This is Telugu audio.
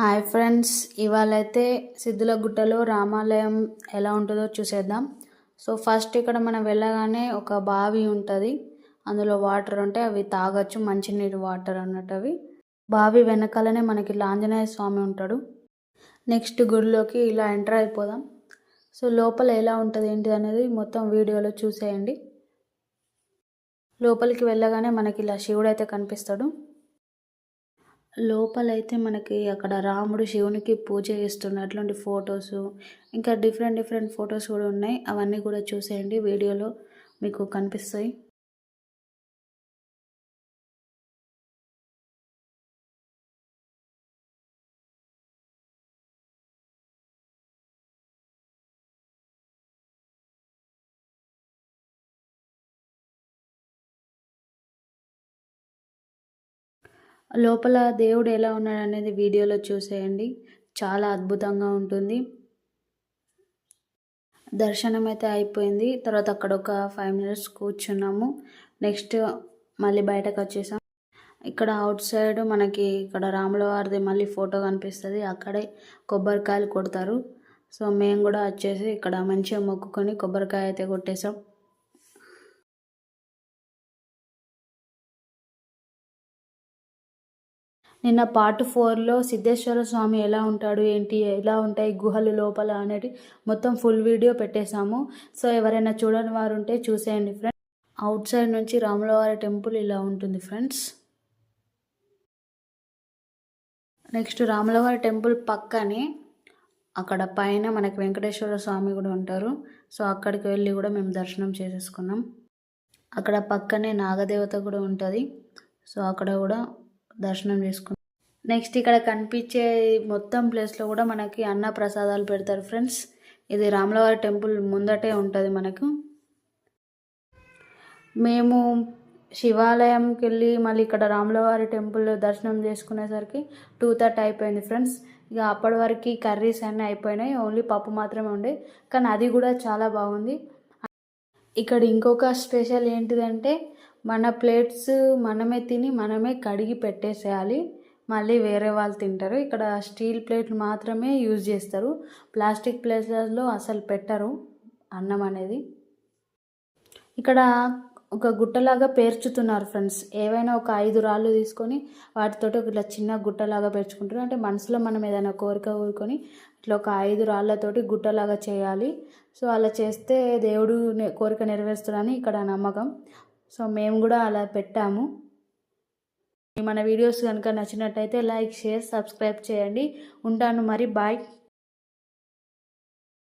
హాయ్ ఫ్రెండ్స్ ఇవాళైతే సిద్ధుల గుట్టలో రామాలయం ఎలా ఉంటుందో చూసేద్దాం. సో ఫస్ట్ ఇక్కడ మనం వెళ్ళగానే ఒక బావి ఉంటుంది. అందులో వాటర్ ఉంటే అవి తాగొచ్చు మంచినీరు వాటర్ అన్నట్టు అవి. బావి వెనకాలనే మనకి ఇలా ఆంజనేయ స్వామి ఉంటాడు. నెక్స్ట్ గుడిలోకి ఇలా ఎంటర్ అయిపోదాం. సో లోపల ఎలా ఉంటుంది ఏంటిది అనేది మొత్తం వీడియోలో చూసేయండి. లోపలికి వెళ్ళగానే మనకి ఇలా శివుడు అయితే కనిపిస్తాడు. లోపలైతే మనకి అక్కడ రాముడు శివునికి పూజ చేస్తున్నటువంటి ఫొటోస్ ఇంకా డిఫరెంట్ డిఫరెంట్ ఫొటోస్ కూడా ఉన్నాయి. అవన్నీ కూడా చూసేయండి. వీడియోలో మీకు కనిపిస్తాయి. లోపల దేవుడు ఎలా ఉన్నాడు అనేది వీడియోలో చూసేయండి. చాలా అద్భుతంగా ఉంటుంది. దర్శనం అయితే అయిపోయింది. తర్వాత అక్కడ ఒక ఫైవ్ మినిట్స్ కూర్చున్నాము. నెక్స్ట్ మళ్ళీ బయటకు వచ్చేసాం. ఇక్కడ అవుట్ సైడ్ మనకి ఇక్కడ రాముల వారిది మళ్ళీ ఫోటో కనిపిస్తుంది. అక్కడే కొబ్బరికాయలు కొడతారు. సో మేము కూడా వచ్చేసి ఇక్కడ మంచిగా మొక్కుకొని కొబ్బరికాయ అయితే కొట్టేసాం. నిన్న పార్ట్ ఫోర్లో సిద్ధేశ్వర స్వామి ఎలా ఉంటాడు ఏంటి ఎలా ఉంటాయి గుహలు లోపల అనేది మొత్తం ఫుల్ వీడియో పెట్టేశాము. సో ఎవరైనా చూడని వారు ఉంటే చూసేయండి ఫ్రెండ్స్. అవుట్ సైడ్ నుంచి రాములవారి టెంపుల్ ఇలా ఉంటుంది ఫ్రెండ్స్. నెక్స్ట్ రాములవారి టెంపుల్ పక్కనే అక్కడ పైన మనకి వెంకటేశ్వర స్వామి కూడా ఉంటారు. సో అక్కడికి వెళ్ళి కూడా మేము దర్శనం చేసేసుకున్నాం. అక్కడ పక్కనే నాగదేవత కూడా ఉంటుంది. సో అక్కడ కూడా దర్శనం చేసుకున్నాం. నెక్స్ట్ ఇక్కడ కనిపించే మొత్తం ప్లేస్లో కూడా మనకి అన్న ప్రసాదాలు పెడతారు ఫ్రెండ్స్ ఇది రాములవారి టెంపుల్ ముందటే ఉంటుంది మనకు. మేము శివాలయంకి వెళ్ళి మళ్ళీ ఇక్కడ రాములవారి టెంపుల్ దర్శనం చేసుకునేసరికి టూ థర్టీ అయిపోయింది ఫ్రెండ్స్ ఇక అప్పటి వరకు కర్రీస్ అన్నీ అయిపోయినాయి. ఓన్లీ పప్పు మాత్రమే ఉండే. కానీ అది కూడా చాలా బాగుంది. ఇక్కడ ఇంకొక స్పెషల్ ఏంటిదంటే మన ప్లేట్స్ మనమే తిని మనమే కడిగి పెట్టేసేయాలి. మళ్ళీ వేరే వాళ్ళు తింటారు. ఇక్కడ స్టీల్ ప్లేట్లు మాత్రమే యూజ్ చేస్తారు. ప్లాస్టిక్ ప్లేట్లలో అసలు పెట్టరు అన్నం అనేది. ఇక్కడ ఒక గుట్టలాగా పేర్చుతున్నారు ఫ్రెండ్స్. ఏవైనా ఒక ఐదు రాళ్ళు తీసుకొని వాటితోటి ఒక ఇట్లా చిన్న గుట్టలాగా పేర్చుకుంటారు అంటే మనసులో మనం ఏదైనా కోరిక ఊరుకొని ఇట్లా ఒక ఐదు రాళ్ళతోటి గుట్టలాగా చేయాలి. సో అలా చేస్తే దేవుడు కోరిక నెరవేరుస్తాడని ఇక్కడ నమ్మకం. సో మేము కూడా అలా పెట్టాము. మన వీడియోస్ కనుక నచ్చినట్టయితే లైక్ షేర్ సబ్స్క్రైబ్ చేయండి. ఉంటాను మరి. బాయ్.